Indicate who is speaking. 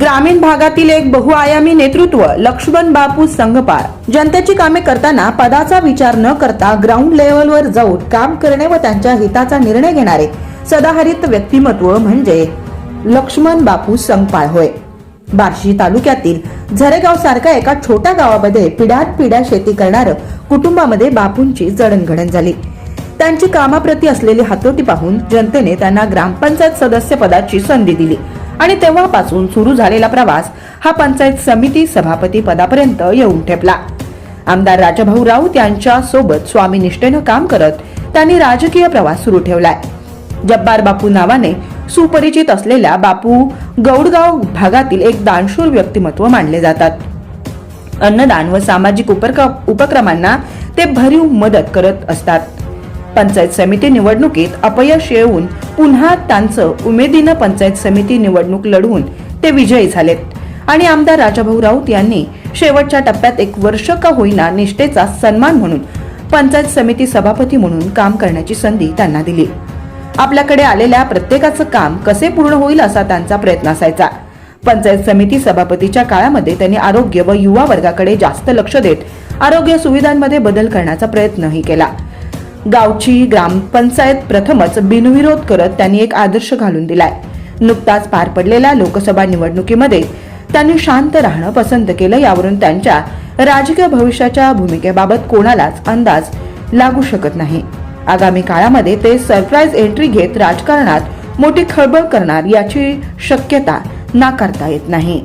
Speaker 1: ग्रामीण भागातील एक बहुआयामी नेतृत्व लक्ष्मण बापू संघपाळ जनतेची कामे करताना पदाचा विचार न करता ग्राउंड लेवलवर जाऊन काम करणे व त्यांच्या हिताचा निर्णय घेणारे सदाहरित व्यक्तिमत्व म्हणजे लक्ष्मण बापू संघपाळ होय. बार्शी तालुक्यातील झरेगाव सारख्या एका छोट्या गावामध्ये पिढ्यात पिढ्या शेती करणारं कुटुंबामध्ये बापूंची जडणघडण झाली. त्यांची कामाप्रती असलेली हातोटी पाहून जनतेने त्यांना ग्रामपंचायत सदस्य पदाची संधी दिली. आणि तेव्हापासून सुरू झालेला प्रवास हा पंचायत समिती सभापती पदापर्यंत येऊन ठेपला. आमदार राजाभाऊ राऊत यांच्या सोबत स्वामी निष्ठेनं काम करत त्यांनी राजकीय प्रवास सुरू ठेवलाय. जब्बार बापू नावाने सुपरिचित असलेल्या बापू गौडगाव भागातील एक दानशूर व्यक्तिमत्व मानले जातात. अन्नदान व सामाजिक उपक्रमांना ते भरीव मदत करत असतात. पंचायत समिती निवडणुकीत अपयश येऊन पुन्हा त्यांचं उमेदीनं पंचायत समिती निवडणूक लढवून ते विजयी झालेत. आणि आमदार राजाभाऊ राऊत यांनी शेवटच्या टप्प्यात एक वर्ष का होईना निष्ठेचा सन्मान म्हणून पंचायत समिती सभापती म्हणून काम करण्याची संधी त्यांना दिली. आपल्याकडे आलेल्या प्रत्येकाचं काम कसे पूर्ण होईल असा त्यांचा प्रयत्न असायचा. पंचायत समिती सभापतीच्या काळामध्ये त्यांनी आरोग्य व युवा वर्गाकडे जास्त लक्ष देत आरोग्य सुविधांमध्ये बदल करण्याचा प्रयत्नही केला. गावची ग्रामपंचायत प्रथमच बिनविरोध करत त्यांनी एक आदर्श घालून दिलाय. नुकताच पार पडलेल्या लोकसभा निवडणुकीमध्ये त्यांनी शांत राहणं पसंत केलं यावरून त्यांच्या राजकीय भविष्याच्या भूमिकेबाबत कोणालाच अंदाज लागू शकत नाही. आगामी काळामध्ये ते सरप्राईज एंट्री घेत राजकारणात मोठी खळबळ करणार याची शक्यता नाकारता येत नाही.